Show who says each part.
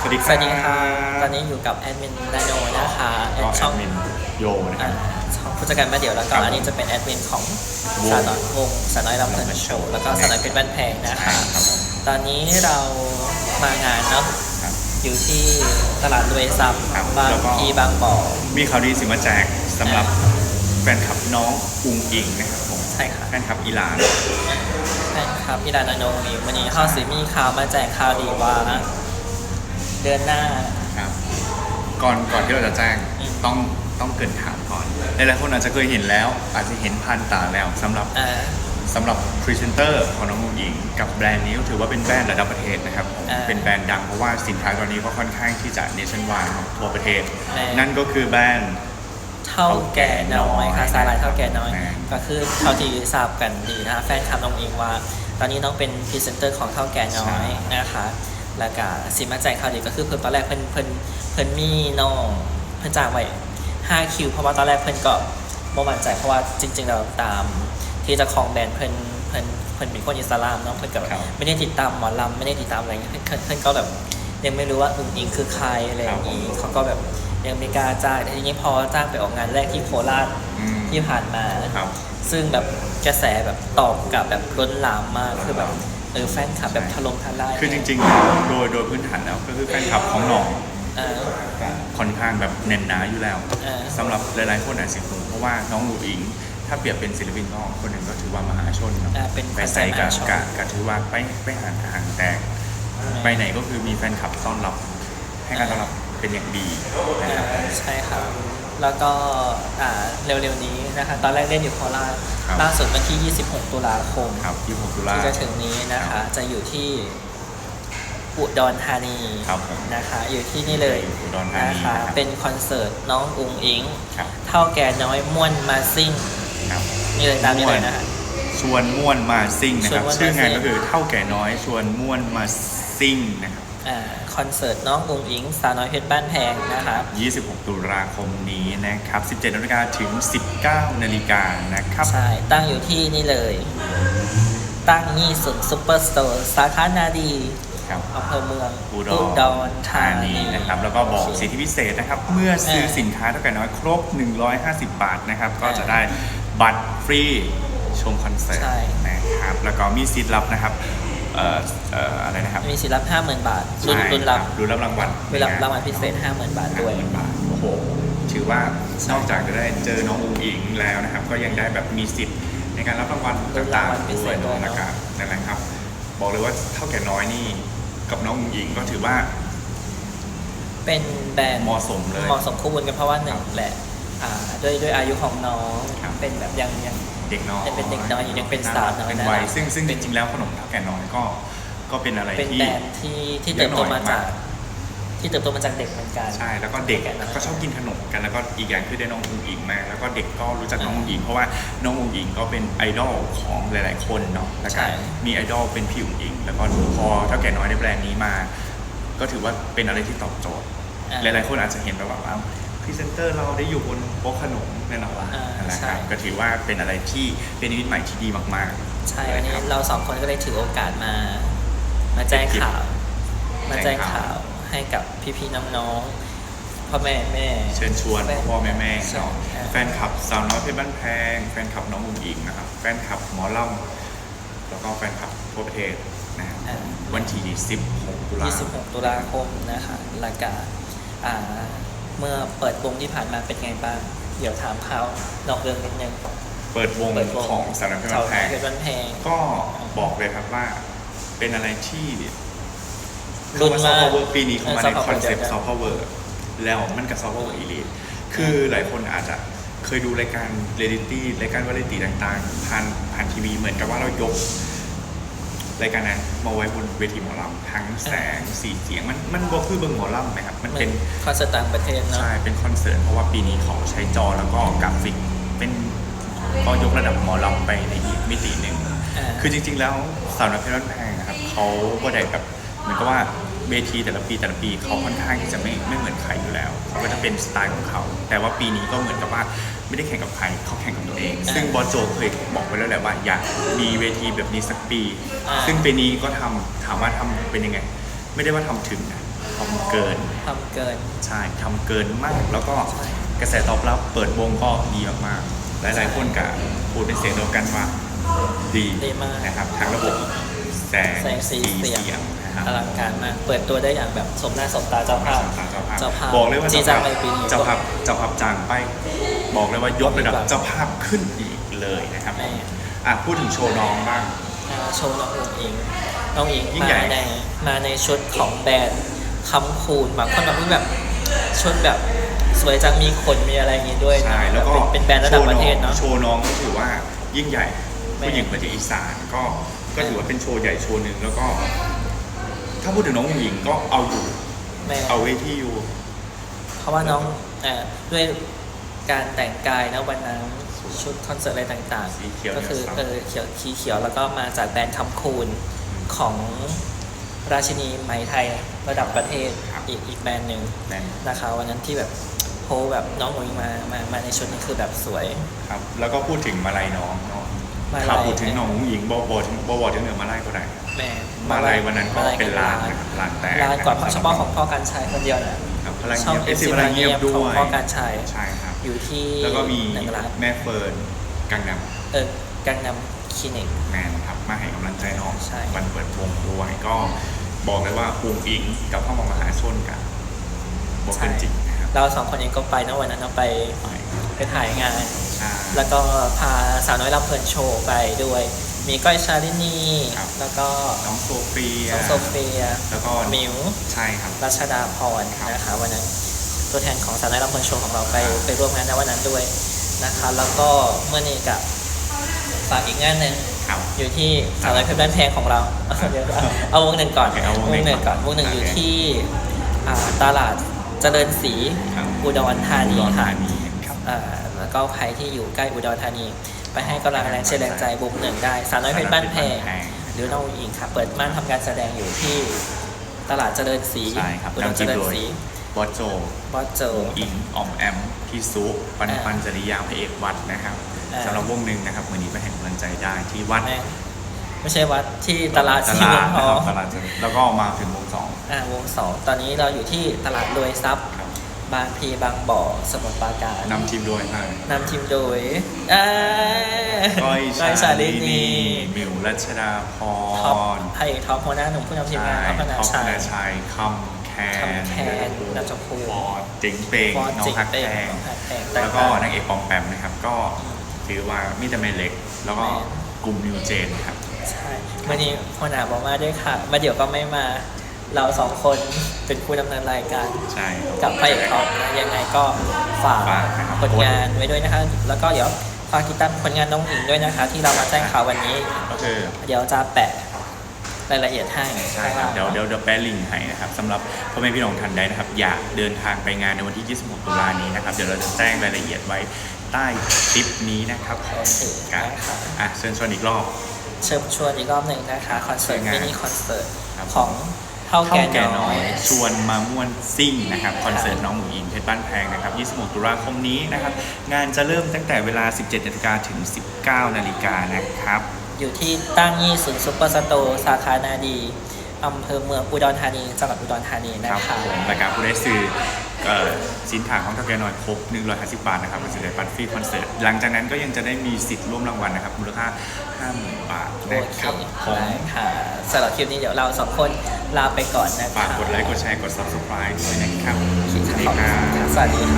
Speaker 1: สวัสดี
Speaker 2: ส
Speaker 1: ครับ
Speaker 2: วัสดีค่ะ ตอนนี้อยู่กับแอดมินนาโนนะคะแอ
Speaker 1: ก็
Speaker 2: ด
Speaker 1: แอ
Speaker 2: ช่อง
Speaker 1: ดมินโยนะค
Speaker 2: อ่า
Speaker 1: รับ
Speaker 2: ช่องผู้จัดการมาเดี่ยวแล้วก็
Speaker 1: ครับ
Speaker 2: อันนี้จะเป็นแอดมินของ
Speaker 1: วง
Speaker 2: สาวน้อยวงสาวน้อยลำเพลินโชว์แล้วก็สาวน้อยเพชรบ้านแพงนะคะ
Speaker 1: ครับผม
Speaker 2: ตอนนี้เรามางานเนาะ
Speaker 1: ครับ
Speaker 2: อยู่ที่ตลาดรวยซับ
Speaker 1: ครับ
Speaker 2: บาง
Speaker 1: แล้วก็
Speaker 2: พีบางบ่อ
Speaker 1: มีข่าวดีสิมาแจกสำหรับแฟนคลับน้องอุงอิงนะครับผม
Speaker 2: ใช่ค่ะ
Speaker 1: แฟนคลับอีหลาน
Speaker 2: แฟนคลับพี่ดานาโนมีวันนี้ข้าวสีมีข่าวมาแจกข่าวดีว่า เดือนหน้า
Speaker 1: ครับ ก่อนก่อนที่เราจะแจ้ง
Speaker 2: อืม
Speaker 1: ต้องต้องเกรินถามก่อนหลายๆคนอาจจะเคยเห็นแล้ว อาจจะเห็นผ่านตาแล้วสำหรับ
Speaker 2: อ่า
Speaker 1: สำหรับพรีเซนเตอร์ของน้องอุงอิง กับแบรนด์นี้ก็ถือว่าเป็นแบรนด์ระดับประเทศนะครับ
Speaker 2: อ่า
Speaker 1: เป็นแบรนด์ดังเพราะว่าสินค้าตัวนี้ก็ค่อนข้างที่จะ nationwide ครับทั่วประเทศ
Speaker 2: แน่
Speaker 1: นั่นก็คือแบรนด์
Speaker 2: เท่าแก่น้อยค่ะสาหร่ายเท่าแก่น้อย
Speaker 1: แน่
Speaker 2: ก็คือเท่าที่ทราบกันดีนะคะแฟนคลับน้องอิงว่า ตอนนี้น้องเป็นพรีเซนเตอร์ของเท่าแก่น้อยนะคะ แล้วก็สิมาแจกข่าวดีก็คือเพิ่นตอนแรกเพิ่นเพิ่นเพิ่นมีน้องเพิ่นจ้างไว้5คิวเพราะว่าตอนแรกเพิ่นก็บ่มั่นใจเพราะว่าจริง ๆ เราตามที่เจะของแบรนด์เพิ่นเพิ่นเพิ่นเป็นคนอิสลามเนาะเพิ่นก็แบบ
Speaker 1: ครับ
Speaker 2: ไม่ได้ติดตามหมอลำไม่ได้ติดตามอะไรอย่างเงี้ยเพิ่นเพิ่นเพิ่นก็แบบยังไม่รู้ว่าอุ๋งอิงคือใครอะไรอย่างงี้เขาก็แบบยังไม่กล้าจ้างแต่ทีนี้พอจ้างไปออกงานแรกที่โคราช
Speaker 1: อืม
Speaker 2: ที่ผ่านมา
Speaker 1: ครับ
Speaker 2: ซึ่งแบบกระแสแบบตอบกลับแบบล้นหลามมากคือแบบ เออแฟนคลับแบบถล่มทลาย
Speaker 1: คือจริงๆแล้วโดยโดยพื้นฐานแล้วก็คือแฟนคลับของน้อง
Speaker 2: เออ
Speaker 1: ค่อนข้างแบบแน่นหนาอยู่แล้ว
Speaker 2: เออ
Speaker 1: สำหรับหลายๆคนอาจจะงงเพราะว่าน้องอูอิง ถ้าเปรียบเป็นศิลปินก็คนหนึ่งก็ถือว่ามหาชนเนาะ
Speaker 2: อ่าเป็น
Speaker 1: ไปใส่กับ
Speaker 2: มหาชน
Speaker 1: กะกะถือว่าไปไปหางห่างแตกไปไหนก็คือมีแฟนคลับต้อนรับ ให้การต้อนรับเป็นอย่างดีนะครับ
Speaker 2: ใช่ครับ แล้วก็อ่าเร็วๆนี้นะคะตอนแรกเล่นอยู่โคราช
Speaker 1: ครับ
Speaker 2: ล่าสุดวันที่ 26 ตุลาคม
Speaker 1: ครับที่ผมตุลา
Speaker 2: ที่จะถึงนี้นะคะ จะอยู่ที่อุดรธานี
Speaker 1: ครับผม
Speaker 2: นะคะ อยู่ที่นี่เลย
Speaker 1: อุดรธานี
Speaker 2: นะคะ
Speaker 1: นะครับ
Speaker 2: เป็นคอนเสิร์ตน้องอุงอิง
Speaker 1: ครับ
Speaker 2: เท่าแก่น้อยม่วนมาซิ่ง
Speaker 1: ครับ
Speaker 2: นี่เลยตามนี้เลยนะคะ
Speaker 1: ชวนม่วนมาซิ่งนะครับ
Speaker 2: ชวนม่วนมาซิ่ง
Speaker 1: ชื่องานก็คือเท่าแก่น้อยชวนม่วนมาซิ่งนะครับ
Speaker 2: อ่า คอนเสิร์ตน้องอุงอิงสาวน้อยเพชรบ้านแพงนะคะ
Speaker 1: 26 ตุลาคมนี้นะครับ 17นาฬิกาถึง 19นาฬิกานะครับ
Speaker 2: ใช่ ตั้งอยู่ที่นี่เลย ตั้งนี่สุดซุปเปอร์สโตร์สาขานาดี
Speaker 1: ครับ
Speaker 2: อำเภอเมือง
Speaker 1: อุด
Speaker 2: ร
Speaker 1: ร
Speaker 2: ธา
Speaker 1: ธา
Speaker 2: นี
Speaker 1: นีนะครับ แล้วก็บอกสิทธิพิเศษนะครับ เมื่อซื้อสินค้าเท่ากันน้อยครบ 150 บาทนะครับ ก็จะได้บัตรฟรีชมคอนเสิร์ต
Speaker 2: ใช่
Speaker 1: นะครับ แล้วก็มีสิทธิ์รับนะครับ เอ่อเอ่ออะไรนะครับ
Speaker 2: มีสิทธิ์รับห้าหมื่นบาทรุ่น
Speaker 1: ใช่
Speaker 2: รุ่นรับ
Speaker 1: รุ่นรับรางวัล
Speaker 2: เวลารางวัลพิเศษห้าหมื่นบาทด้วย
Speaker 1: 50,000บาทโอ้โหถือว่า
Speaker 2: ใช่
Speaker 1: นอกจากจะได้เจอน้องอุ๋งอิงแล้วนะครับ ก็ยังได้แบบมีสิทธิ์ในการรับรางวัล
Speaker 2: รุ่น
Speaker 1: ต่าง
Speaker 2: รางวัลพิ
Speaker 1: ๆ
Speaker 2: เศ
Speaker 1: ด้วย
Speaker 2: ษด้วยเนอะ
Speaker 1: นะครับนั่นแหละครับ บอกเลยว่าเท่าแก่น้อยนี่กับน้องอุ๋งอิงก็ถือว่า
Speaker 2: เป็นแบรนด์
Speaker 1: เหมาะสมเลย
Speaker 2: เหมาะสมคู่บุญกันเพราะว่าหนึ่ง
Speaker 1: ครับ
Speaker 2: แหละอ่าด้วยด้วยอายุของน้อง
Speaker 1: ครับ
Speaker 2: เป็นแบบยังยัง
Speaker 1: เด็กน้อย
Speaker 2: ยังเป็นเด็กน้อยอยู่ยังเป็นสาวน้อย
Speaker 1: เป็น
Speaker 2: นะ
Speaker 1: วัยซึ่งซึ่งจริงๆแล้วขนมเท่าแก่น้อยก็ก็เป็นอะไร
Speaker 2: เป็น
Speaker 1: ที่
Speaker 2: แบรนด์ที่ที่
Speaker 1: เย
Speaker 2: เติ
Speaker 1: อะ
Speaker 2: บ
Speaker 1: หน่
Speaker 2: โต
Speaker 1: อย
Speaker 2: มาจาก
Speaker 1: มาก
Speaker 2: ที่เติบโตมาจากเด็กเหมือนกัน
Speaker 1: ใช่ แล้วก็เด็ก
Speaker 2: เด็กอะนะ
Speaker 1: ก็ชอบกินขนมกันแล้วก็อีกอย่างคือได้น้องอุ๋งอิงมาแล้วก็เด็กก็รู้จักน้อง
Speaker 2: อ่า
Speaker 1: อุ๋งอิงเพราะว่าน้องอุ๋งอิงก็เป็นไอดอลของหลาย ๆ คนเนาะแล้วก็
Speaker 2: ใช่
Speaker 1: มีไอดอลเป็นพี่อุ๋งอิง แล้วก็พอเท่าแก่น้อยในแบรนด์นี้มา ก็ถือว่าเป็นอะไรที่ตอบโจทย์
Speaker 2: อ่า
Speaker 1: หลาย ๆ คนอาจจะเห็นแบบว่าอ้าวพ รีเซนเตอร์เราได้อยู่บนโต๊ะขนมแน่นอนว่า
Speaker 2: อ่า
Speaker 1: นั่นแหละ
Speaker 2: ใช่
Speaker 1: ครับก็ถือว่าเป็นอะไรที่เป็นนิมิตใหม่ที่ดีมากๆ
Speaker 2: ใช่วันนี้
Speaker 1: ครับ
Speaker 2: เราสองคนก็เลยถือโอกาสมา มาแจ้งข่าว มาแจ้งข่าวให้กับพี่ๆน้องๆพ่อแม่แม่
Speaker 1: เชิญชวน
Speaker 2: แฟน
Speaker 1: พ่อแม่แม่
Speaker 2: ใช่
Speaker 1: เนาะ
Speaker 2: อ่า
Speaker 1: แฟนคลับสาวน้อยเพชรบ้านแพง แฟนคลับน้องอุ๋งอิงนะครับ แฟนคลับหมอลำแล้วก็แฟนคลับทั่วประเทศนะครับ
Speaker 2: อ่า
Speaker 1: วันที่16ตุลา
Speaker 2: 26 ตุลาคมนะคะรายการอ่า เมื่อเปิดวงที่ผ่านมาเป็นไงบ้าง เดี๋ยวถามเขานอกเรื่องนิดนึง
Speaker 1: เปิดวง
Speaker 2: เปิดวง
Speaker 1: ของสาวน้อยเพชร
Speaker 2: สา
Speaker 1: บ้า
Speaker 2: วน
Speaker 1: แพง
Speaker 2: เพชรบ้านแพง
Speaker 1: ก็บอกเลยครับว่าเป็นอะไรที่
Speaker 2: ลุ้น
Speaker 1: ซอฟ
Speaker 2: มาก
Speaker 1: ต์พาวเวอร์ปีนี้เขามา
Speaker 2: เออ
Speaker 1: ใน
Speaker 2: soft
Speaker 1: คอนเซ็ปต์
Speaker 2: power
Speaker 1: ซอฟต์พาวเวอร์แล้วมันกับซอฟต์พาวเวอร์อีลีคือหลายคนอาจจะเคยดูรายการเรดิตี้รายการวาไรตี้ต่างๆผ่านผ่านทีวีเหมือนกับว่าเรายก รายการนั้นมาไว้บนเวทีหมอลำทั้งแสงสีเสียงมันมันก็คือเบิ่งหมอลำนะครับมันเป็น
Speaker 2: คอนเสิร์ตต่างประเทศเนาะ
Speaker 1: ใช่เป็นคอนเสิร์ตเพราะว่าปีนี้เขาใช้จอแล้วก็กราฟิกเป็นก็ยกระดับหมอลำไปในอีกมิติหนึ่ง
Speaker 2: อ่า
Speaker 1: คือจริง ๆ แล้วสาวน้อยเพชรบ้านแพงนะครับเขาก็ได้แบบเหมือนกับว่าเวทีแต่ละปีแต่ละปีเขาค่อนข้างที่จะไม่ไม่เหมือนใครอยู่แล้วเขาก็จะเป็นสไตล์ของเขา แต่ว่าปีนี้ก็เหมือนกับว่า ไม่ได้แข่งกับใครเขาแข่งกับตัวเอง
Speaker 2: อ่า
Speaker 1: ซึ่งบอสโจเคยบอกไว้แล้วแหละว่าอยากมีเวทีแบบนี้สักปี
Speaker 2: อ่า
Speaker 1: ซึ่งปีนี้ก็ทำถามว่าทำเป็นยังไง ไม่ได้ว่าทำถึงนะทำเกิน
Speaker 2: ทำเกิน
Speaker 1: ใช่ทำเกินมาก แล้วก็
Speaker 2: ใช่
Speaker 1: กระแสตอบรับเปิดวงก็ดีมากๆหลายๆคนก็พูดเป็นเสียงเดียวกันว่าดี
Speaker 2: ดีมาก
Speaker 1: นะครับทั้งระบบแสง
Speaker 2: แสงสีเสียง
Speaker 1: นะครับ
Speaker 2: อลังการมาก เปิดตัวได้อย่างแบบสมหน้าสมตาเจ้าภาพ
Speaker 1: เจ้าภาพ
Speaker 2: เจ้าภาพ
Speaker 1: บอกเลยว่า
Speaker 2: จริงจังในปีนี้
Speaker 1: เจ้าภาพเจ้าภาพจางไป บอกเลยว่ายกระดับ
Speaker 2: แบบ
Speaker 1: เจ้าภาพขึ้นอีกเลยนะครับ
Speaker 2: แม่
Speaker 1: อะพูดถึงโชว์น้องบ้าง
Speaker 2: อ่าโชว์น้องอุ๋งอิงน้องอิง
Speaker 1: ยิ่งใหญ่
Speaker 2: มาในมาในชุดของแบรนด์คำคูณบางคนแบบแบบชุดแบบสวยจังมีขนมีอะไรอย่างงี้ด้วยนะ
Speaker 1: ใช่แล้วก็
Speaker 2: เป็นเป็นแบรนด์ระดับประเทศเนาะ
Speaker 1: โชว์น้องก็ถือว่ายิ่งใหญ่
Speaker 2: แม่
Speaker 1: ผู้หญิงประเทศอีสานก็ก็ถือว่าเป็นโชว์ใหญ่โชว์หนึ่งแล้วก็ ถ้าพูดถึงน้องผู้หญิงก็เอาอยู่
Speaker 2: แม่
Speaker 1: เอาเวทีอยู่
Speaker 2: เพราะว่าน้องเอ่อด้วย การแต่งกายนะวันนั้นชุดคอนเสิร์ตอะไรต่าง
Speaker 1: สีเขียว
Speaker 2: ๆก็คือ
Speaker 1: เนี่ยซ้ำ
Speaker 2: เออเขียวขีเขียวแล้วก็มาจากแบรนด์คำคูณของราชินีไหมไทยระดับประเทศ
Speaker 1: ครับ
Speaker 2: อีกอีกแบรนด์หนึ่ง
Speaker 1: แน่น
Speaker 2: นะคะวันนั้นที่แบบโพลแบบน้องอุ๋งอิงมามามาในชุดนี้คือแบบสวย
Speaker 1: ครับ แล้วก็พูดถึงมาลัยน้องเนาะ
Speaker 2: มาลัย
Speaker 1: ถ้าพูดถึงน้องผู้หญิงบอบอถึงบอบอถึงเหนือมาลัยก็ได้
Speaker 2: แม่
Speaker 1: มาลัยวันนั้นก็
Speaker 2: มาลัย
Speaker 1: เป็นลานนะครับลานแตก
Speaker 2: ลานก่อน
Speaker 1: นะครับ
Speaker 2: เฉพาะของพ่อการชัยคนเดียวนะ ครับ
Speaker 1: พลัง
Speaker 2: ช่อง
Speaker 1: เงียบ
Speaker 2: เอ
Speaker 1: เอ
Speaker 2: ฟ
Speaker 1: ฟ
Speaker 2: ซี
Speaker 1: ซี
Speaker 2: พ
Speaker 1: พ
Speaker 2: ลั
Speaker 1: ลั
Speaker 2: ง
Speaker 1: ง
Speaker 2: เงี
Speaker 1: เงี
Speaker 2: ย
Speaker 1: ย
Speaker 2: บบข
Speaker 1: ด้
Speaker 2: อง
Speaker 1: วย
Speaker 2: พ่อการชัย
Speaker 1: ใช่ครับ
Speaker 2: อยู่ที่
Speaker 1: แล้วก็มี
Speaker 2: หนึ่งร้าน
Speaker 1: แม่เฟิร์นกังน
Speaker 2: เออกังนำคลินิกำ
Speaker 1: แมนครับมาให้กำลังใจน้อง
Speaker 2: ใช่
Speaker 1: วันเปิดวงด้วยก็บอกเลยว่าปูงอิงกับพ่อมามหาชนกันบอกเป็นจริงนะครับ
Speaker 2: เราสองคนเองก็ไปนะวันนั้นเราไป
Speaker 1: ไป
Speaker 2: ไปถ่ายงาน
Speaker 1: ใช่
Speaker 2: แล้วก็พาสาวน้อยลำเพลินโชว์ไปด้วย มีก้อยชาลินี
Speaker 1: ครับ
Speaker 2: แล้วก็
Speaker 1: น้องโซเฟีย
Speaker 2: น้องโซเฟีย
Speaker 1: แล้วก็
Speaker 2: มิว
Speaker 1: ใช่ครับ
Speaker 2: รัชดาพร
Speaker 1: ครับ
Speaker 2: นะคะวันนั้น ตัวแทนของสาวน้อยลำเพลินโชว์ของเราไปไปร่วมงานในวันนั้นด้วยนะคะแล้วก็เมื่อนี้กับฝากอีกงานหนึ่ง
Speaker 1: ครับ
Speaker 2: อยู่ที่สาวน้อยเพชรบ้านแพงของเราเดี๋ยวเอาเอาวงหนึ่งก่อน
Speaker 1: โอเคเอาวงหนึ่ง
Speaker 2: หนึ่งก่อน
Speaker 1: ก่
Speaker 2: ว
Speaker 1: อน
Speaker 2: งหนึ่งอยู่
Speaker 1: โอเค
Speaker 2: ที่อ่าตลาดเจริญศรี
Speaker 1: ครับ
Speaker 2: อุดรธานี
Speaker 1: อุดร
Speaker 2: ค่ะ
Speaker 1: ธานีครับ
Speaker 2: อ่าแล้วก็ใครที่อยู่ใกล้อุดรธานี ไปให้กำลังแรงเชียร์แรงใจบุกหนึ่งได้สาวน้อยเพชรบ้านแพงหรือน้องอิงค่ะเปิดม่านทำการแสดงอยู่ที่ตลาดเจริญศรี
Speaker 1: ใช่ครับ
Speaker 2: อุดร
Speaker 1: นำ
Speaker 2: เจ
Speaker 1: ทีม
Speaker 2: ริญ
Speaker 1: โดย
Speaker 2: ศรี
Speaker 1: บอสโจ
Speaker 2: บอสเจอ
Speaker 1: อิงออมแอม พี่ซุปปัน
Speaker 2: อ่า
Speaker 1: ปันจริยาพระเอกวัดนะครับ
Speaker 2: อ่า
Speaker 1: สำหรับวงหนึ่งนะครับวันนี้ไปให้กำลังใจได้ที่วัด
Speaker 2: แม่ไม่ใช่วัดที่ตลาด
Speaker 1: ต
Speaker 2: ที่
Speaker 1: ลา
Speaker 2: เมือ
Speaker 1: ด
Speaker 2: งท
Speaker 1: นะ
Speaker 2: อ
Speaker 1: ครั
Speaker 2: ง
Speaker 1: บตลาดเจริญแล้วก็มาถึงวงสอง
Speaker 2: อ่าวงสองตอนนี้เราอยู่ที่ตลาดรวยทรัพย์
Speaker 1: ครับ
Speaker 2: บางพีบางบ่อสมุทรปราการ
Speaker 1: นำทีมโดยอ่า นำ
Speaker 2: ทีมโดยอ่า
Speaker 1: ก้อย
Speaker 2: ก้อย
Speaker 1: ชา
Speaker 2: ชา
Speaker 1: ลิ
Speaker 2: ลิ
Speaker 1: นี
Speaker 2: นี
Speaker 1: มิวรัชดาพ
Speaker 2: ท็อป
Speaker 1: ร
Speaker 2: ไผ่ท็อปหัวหน้าหนุ่มผู้นำทีม
Speaker 1: ใช่
Speaker 2: งานท็อปพนา
Speaker 1: ท็อป
Speaker 2: ชัย
Speaker 1: นาชัย คำ แคน
Speaker 2: คำแคน
Speaker 1: ฟ
Speaker 2: นัทภูมิ
Speaker 1: อร์ดเจ๋งเปง
Speaker 2: ฟอส
Speaker 1: น้อง
Speaker 2: จิก
Speaker 1: ฮัก
Speaker 2: เป้ง
Speaker 1: แพง
Speaker 2: น้องฮักแพง
Speaker 1: แล้วก็นางเอกปอมแปมนะครับ ก็ถือว่ามีแต่เมเล็ก แล้วก็
Speaker 2: แม่
Speaker 1: กลุ่มนิวเจนครับ
Speaker 2: ใช่วันนี้หัวหน้าบอกมาด้วยค่ะ มาเดี๋ยวก็ไม่มา เราสองคนเป็นผู้ดำเนินรายการ
Speaker 1: ใช่ครับ
Speaker 2: กับพระเอกท็อปนะยังไงก็ฝาก
Speaker 1: ฝากนะครับ
Speaker 2: ผลงานไว้ด้วยนะคะ แล้วก็เดี๋ยวฝากติดตามผลงานน้องหญิงด้วยนะคะ ที่เรามาแจ้งข่าววันนี้
Speaker 1: ก็คือ
Speaker 2: เดี๋ยวจะแปะ รายละเอียดให้
Speaker 1: ใช่ครับเดี๋ยวเดี๋ยวเดี๋ยวแปะลิงก์ให้นะครับสำหรับพ่อแม่พี่น้องท่านใดนะครับ อยากเดินทางไปงานในวันที่ 26 ตุลานี้นะครับเดี๋ยวเราจะแจ้งรายละเอียดไว้ใต้คลิปนี้นะครับ
Speaker 2: โอเค
Speaker 1: กัน
Speaker 2: นะคะ
Speaker 1: อะเชิญชวนอีกรอบ
Speaker 2: เชิญชวนอีกรอบหนึ่งนะคะคอนเสิร์ต
Speaker 1: งาน
Speaker 2: มินิคอนเสิร์ต
Speaker 1: ครับ
Speaker 2: ของเท่า
Speaker 1: เท่า
Speaker 2: แก่
Speaker 1: แก่
Speaker 2: น้
Speaker 1: น้
Speaker 2: อ
Speaker 1: อย ย ชวนมาม่วนซิ่งนะครับคอนเสิร์ตน้องหมูอิงเพชรบ้านแพงนะครับ 26 ตุลาคมนี้นะครับ งานจะเริ่มตั้งแต่เวลา 17นาฬิกาถึง 19นาฬิกานะครับ
Speaker 2: อยู่ที่ตั้งยี่ศูนย์ซุปเปอร์สโตร์สาขานาดีอำเภอเมืองอุดรธานีจังหวัดอุดรธานีนะ
Speaker 1: ครับ
Speaker 2: คะ
Speaker 1: ผมรายการผู้ได้ซื้อเอ่อสินค้าของเท่าแก่น้อยครบ 150 บาทนะครับมันจะได้บัตรฟรีคอนเสิร์ตหลังจากนั้นก็ยังจะได้มีสิทธิ์ร่วมรางวัลนะครับ มูลค่า 50,000 บาท
Speaker 2: โอ
Speaker 1: นะ
Speaker 2: เค
Speaker 1: ครับผม
Speaker 2: ได้ค่ะสำหรับคลิปนี้เดี๋ยวเราสองคนลาไปก่อนนะคะ
Speaker 1: ฝากกดไลค์กดแชร์กด subscribe ด้วยนะครับสวัสดี
Speaker 2: ขอบ
Speaker 1: ค
Speaker 2: คุณ
Speaker 1: รับ
Speaker 2: ค่ะสวัสดีค่ะ